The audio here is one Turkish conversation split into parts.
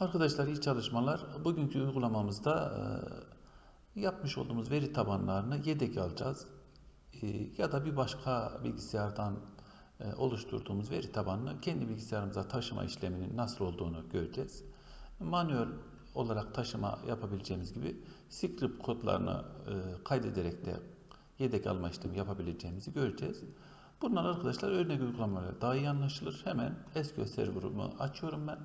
Arkadaşlar iyi çalışmalar. Bugünkü uygulamamızda e, yapmış olduğumuz veri tabanlarını yedek alacağız. E, ya da bir başka bilgisayardan e, oluşturduğumuz veri tabanını kendi bilgisayarımıza taşıma işleminin nasıl olduğunu göreceğiz. Manuel olarak taşıma yapabileceğimiz gibi script kodlarını kaydederek de yedek alma işlemi yapabileceğimizi göreceğiz. Bunlar arkadaşlar örnek uygulamalarla daha iyi anlaşılır. Hemen SQL Server'ımı açıyorum ben.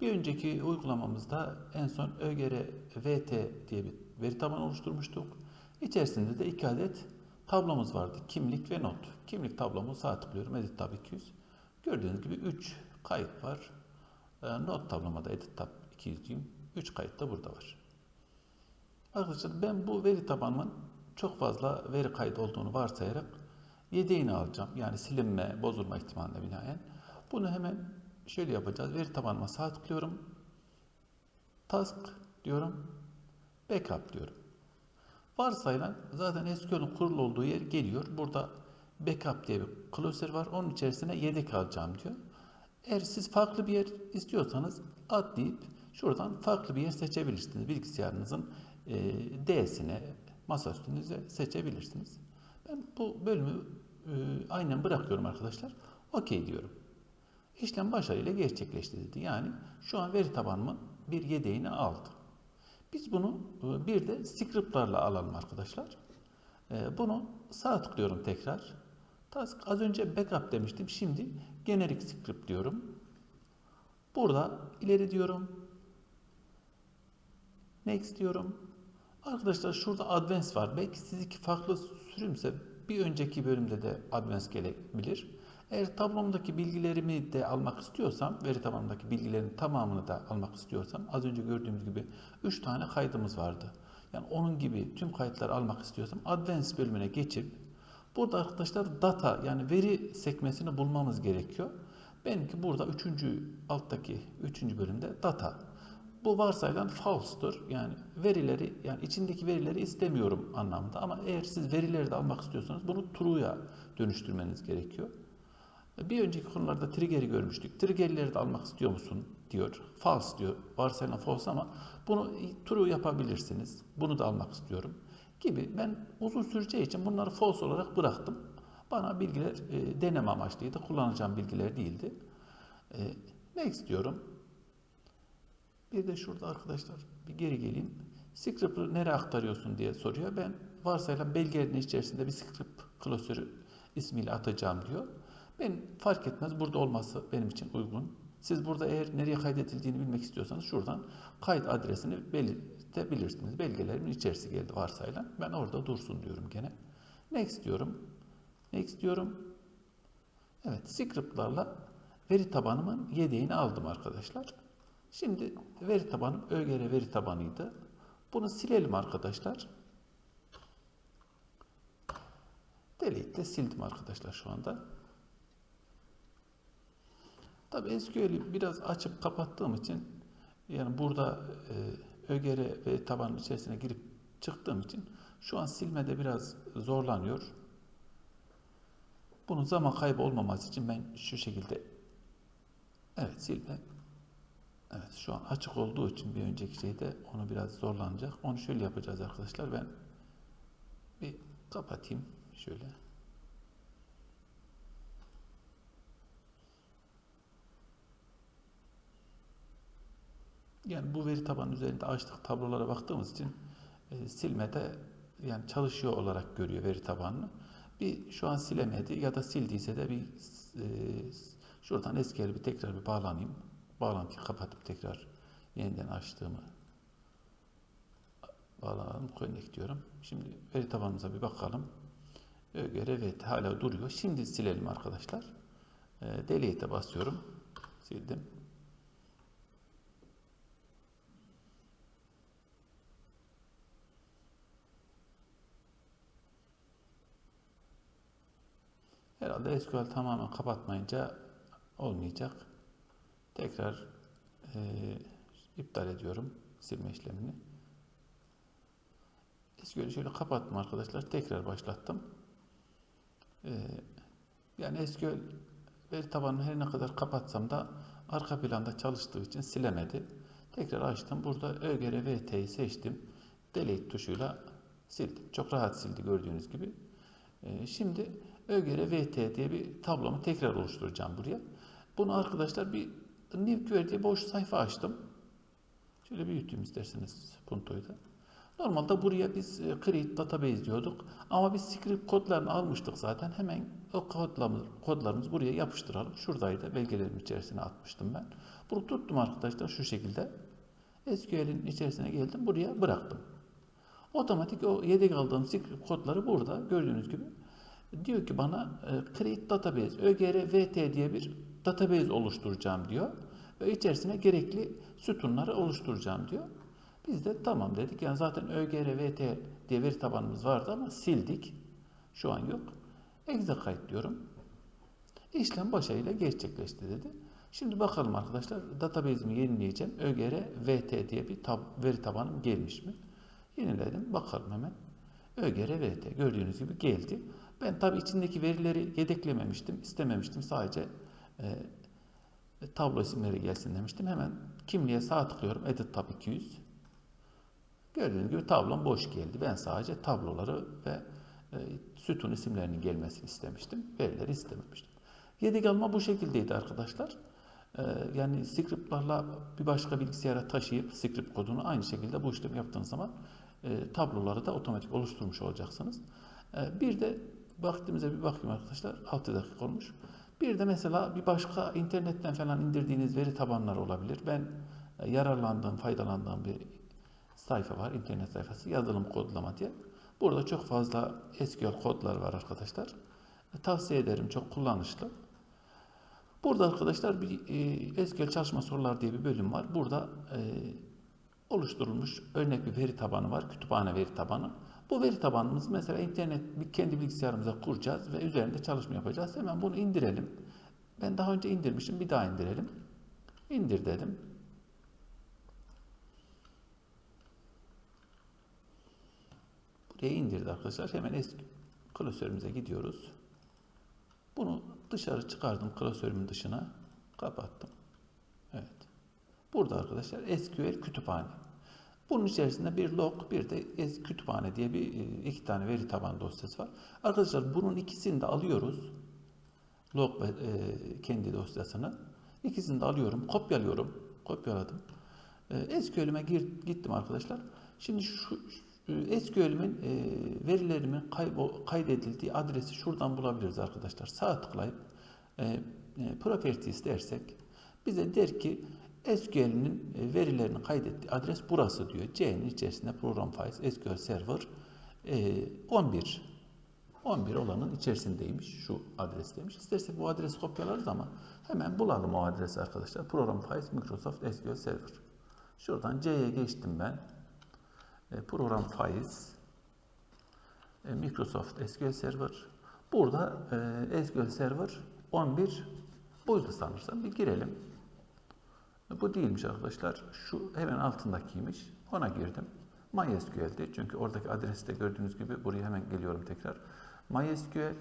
Bir önceki uygulamamızda en son ÖGR VT diye bir veri tabanı oluşturmuştuk. İçerisinde de iki adet tablomuz vardı. Kimlik ve not. Kimlik tablomu sağ tıklıyorum. Edit tab 200. Gördüğünüz gibi 3 kayıt var. E, Not tabloma da edit tab 200 diyeyim. 3 kayıt da burada var. Arkadaşlar ben bu veri tabanımın çok fazla veri kaydı olduğunu varsayarak yedeğini alacağım. Yani silinme, bozulma ihtimaline binaen. Bunu hemen şöyle yapacağız. Veri tabanıma sağ tıklıyorum. Task diyorum. Backup diyorum. Varsayılan zaten SQL'ün kurulu olduğu yer geliyor. Burada backup diye bir klasör var. Onun içerisine yedek alacağım diyor. Eğer siz farklı bir yer istiyorsanız atlayıp şuradan farklı bir yer seçebilirsiniz. Bilgisayarınızın e, D'sine, masaüstünüze seçebilirsiniz. Ben bu bölümü e, aynen bırakıyorum arkadaşlar. Okey diyorum. İşlem başarıyla gerçekleşti dedi. Yani şu an veri tabanımın bir yedeğini aldı. Biz bunu e, bir de scriptlarla alalım arkadaşlar. E, Bunu sağ tıklıyorum tekrar. Task az önce backup demiştim. Şimdi generic script diyorum. Burada ileri diyorum. Next diyorum. Arkadaşlar şurada advance var. Belki sizinki farklı sürümse bir önceki bölümde de advance gelebilir. Eğer tablomdaki bilgilerimi de almak istiyorsam, veri tabanındaki bilgilerin tamamını da almak istiyorsam, az önce gördüğümüz gibi 3 tane kaydımız vardı. Yani onun gibi tüm kayıtları almak istiyorsam Advanced bölümüne geçip burada arkadaşlar data yani veri sekmesini bulmamız gerekiyor. Benimki burada 3. alttaki 3. bölümde data. Bu varsayılan false'tur. Yani verileri yani içindeki verileri istemiyorum anlamında ama eğer siz verileri de almak istiyorsanız bunu true'ya dönüştürmeniz gerekiyor. Bir önceki konularda trigger'i görmüştük. Trigger'leri de almak istiyor musun diyor. False diyor. Varsayılan false ama bunu true yapabilirsiniz. Bunu da almak istiyorum gibi. Ben uzun süreceği için bunları false olarak bıraktım. Bana bilgiler e, deneme amaçlıydı. Kullanacağım bilgiler değildi. E, next diyorum. Bir de şurada arkadaşlar bir geri geleyim. Script'ı nereye aktarıyorsun diye soruyor. Ben varsayılan belgelerin içerisinde bir script klasörü ismiyle atacağım diyor. Ben fark etmez burada olması benim için uygun. Siz burada eğer nereye kaydedildiğini bilmek istiyorsanız şuradan kayıt adresini belirtebilirsiniz. Belgelerimin içerisi geldi varsayılan. Ben orada dursun diyorum gene. Next diyorum. Next diyorum. Evet scriptlarla veri tabanımın yedeğini aldım arkadaşlar. Şimdi veri tabanım ÖGR veri tabanıydı. Bunu silelim arkadaşlar. Delete ile sildim arkadaşlar şu anda. Tabi SQL'i biraz açıp kapattığım için yani burada e, ÖGR ve tabanın içerisine girip çıktığım için şu an silmede biraz zorlanıyor. Bunun zaman kaybı olmaması için ben şu şekilde evet silme evet şu an açık olduğu için bir önceki şeyde onu biraz zorlanacak. Onu şöyle yapacağız arkadaşlar. Ben bir kapatayım şöyle. Yani bu veri tabanı üzerinde açtık tablolara baktığımız için e, silmede yani çalışıyor olarak görüyor veri tabanını. Bir şu an silemedi ya da sildiyse de bir e, şuradan eski bir tekrar bir bağlanayım. Bağlantıyı kapatıp tekrar yeniden açtığımı bağlanalım. Connect diyorum. Şimdi veri tabanımıza bir bakalım. ÖGR evet hala duruyor. Şimdi silelim arkadaşlar. E, delete'e basıyorum. Sildim. Herhalde SQL tamamen kapatmayınca olmayacak. Tekrar e, iptal ediyorum silme işlemini. SQL'i şöyle kapattım arkadaşlar. Tekrar başlattım. E, yani SQL veri tabanını her ne kadar kapatsam da arka planda çalıştığı için silemedi. Tekrar açtım. Burada ÖGR VT'yi seçtim. Delete tuşuyla sildim. Çok rahat sildi gördüğünüz gibi. Ee, şimdi ÖGR VT diye bir tablomu tekrar oluşturacağım buraya. Bunu arkadaşlar bir new query diye boş sayfa açtım. Şöyle büyüteyim isterseniz puntoyu da. Normalde buraya biz e, create database diyorduk. Ama biz script kodlarını almıştık zaten. Hemen o kodlarımız, kodlarımızı buraya yapıştıralım. Şuradaydı. Belgelerin içerisine atmıştım ben. Bunu tuttum arkadaşlar şu şekilde. SQL'in içerisine geldim. Buraya bıraktım. Otomatik o yedek aldığım script kodları burada gördüğünüz gibi. Diyor ki bana e, create database ögr vt diye bir database oluşturacağım diyor. Ve içerisine gerekli sütunları oluşturacağım diyor. Biz de tamam dedik. Yani zaten ÖGR, VT diye veri tabanımız vardı ama sildik. Şu an yok. Exe kayıt diyorum. İşlem başarıyla gerçekleşti dedi. Şimdi bakalım arkadaşlar database'imi yenileyeceğim. ÖGR, VT diye bir tab veri tabanım gelmiş mi? Yeniledim. Bakalım hemen. ÖGR, VT gördüğünüz gibi geldi. Ben tabi içindeki verileri yedeklememiştim, istememiştim. Sadece e, tablo isimleri gelsin demiştim. Hemen kimliğe sağ tıklıyorum. Edit tab 200. Gördüğünüz gibi tablom boş geldi. Ben sadece tabloları ve e, sütun isimlerinin gelmesini istemiştim. Verileri istememiştim. Yedek alma bu şekildeydi arkadaşlar. E, yani scriptlarla bir başka bilgisayara taşıyıp script kodunu aynı şekilde bu işlemi yaptığınız zaman e, tabloları da otomatik oluşturmuş olacaksınız. E, bir de vaktimize bir bakayım arkadaşlar. 6 dakika olmuş. Bir de mesela bir başka internetten falan indirdiğiniz veri tabanları olabilir. Ben e, yararlandığım, faydalandığım bir sayfa var, internet sayfası yazılım kodlama diye. Burada çok fazla SQL kodlar var arkadaşlar. E, Tavsiye ederim, çok kullanışlı. Burada arkadaşlar bir e, SQL çalışma sorular diye bir bölüm var. Burada e, oluşturulmuş örnek bir veri tabanı var, kütüphane veri tabanı. Bu veri tabanımız mesela internet kendi bilgisayarımıza kuracağız ve üzerinde çalışma yapacağız. Hemen bunu indirelim. Ben daha önce indirmişim, bir daha indirelim. İndir dedim. Buraya indirdi arkadaşlar. Hemen eski klasörümüze gidiyoruz. Bunu dışarı çıkardım klasörümün dışına. Kapattım. Evet. Burada arkadaşlar SQL kütüphane. Bunun içerisinde bir log, bir de kütüphane diye bir e, iki tane veri taban dosyası var. Arkadaşlar bunun ikisini de alıyoruz. Log ve e, kendi dosyasını. İkisini de alıyorum, kopyalıyorum. Kopyaladım. E, SQL'ime gittim arkadaşlar. Şimdi şu SQL'imin e, verilerimin kaybo, kaydedildiği adresi şuradan bulabiliriz arkadaşlar. Sağ tıklayıp e, e, properties dersek bize der ki SQL'nin e, verilerini kaydettiği adres burası diyor. C'nin içerisinde program files SQL server e, 11 11 olanın içerisindeymiş. Şu adresteymiş. İstersek bu adresi kopyalarız ama hemen bulalım o adresi arkadaşlar. Program files Microsoft SQL server. Şuradan C'ye geçtim ben. E, program files Microsoft SQL Server. Burada SQL Server 11 buydu sanırsam. Bir girelim. Bu değilmiş arkadaşlar. Şu hemen altındakiymiş. Ona girdim. MySQL'di. Çünkü oradaki adresi de gördüğünüz gibi buraya hemen geliyorum tekrar. MySQL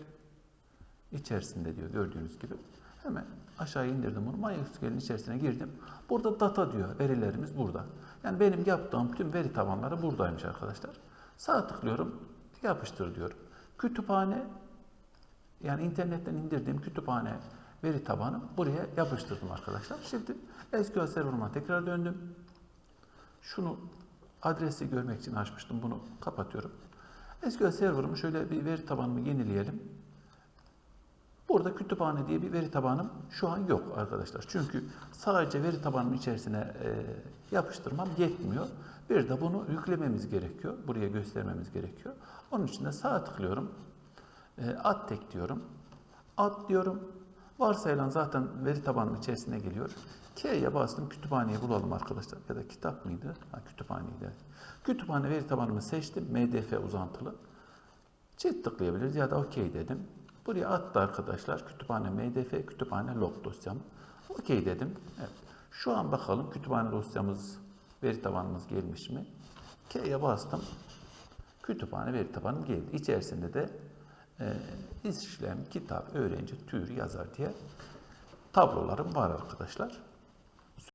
içerisinde diyor gördüğünüz gibi. Hemen aşağı indirdim bunu. MySQL'in içerisine girdim. Burada data diyor. Verilerimiz burada. Yani benim yaptığım tüm veri tabanları buradaymış arkadaşlar. Sağ tıklıyorum. Yapıştır diyorum. Kütüphane yani internetten indirdiğim kütüphane veri tabanı buraya yapıştırdım arkadaşlar. Şimdi SQL Server'ıma tekrar döndüm. Şunu adresi görmek için açmıştım. Bunu kapatıyorum. SQL Server'ımı şöyle bir veri tabanımı yenileyelim. Burada kütüphane diye bir veri tabanım şu an yok arkadaşlar. Çünkü sadece veri tabanım içerisine e, yapıştırmam yetmiyor. Bir de bunu yüklememiz gerekiyor. Buraya göstermemiz gerekiyor. Onun için de sağ tıklıyorum. E, add tek diyorum. Add diyorum. Varsayılan zaten veri tabanım içerisine geliyor. K'ye bastım. Kütüphaneyi bulalım arkadaşlar. Ya da kitap mıydı? Ha, kütüphaneydi. Kütüphane veri tabanımı seçtim. MDF uzantılı. Çift tıklayabiliriz ya da OK dedim. Buraya attı arkadaşlar. Kütüphane MDF, kütüphane log dosyam. OK dedim. Evet. Şu an bakalım kütüphane dosyamız, veri tabanımız gelmiş mi? K'ye bastım. Kütüphane veri tabanım geldi. İçerisinde de e, işlem, kitap, öğrenci, tür, yazar diye tablolarım var arkadaşlar.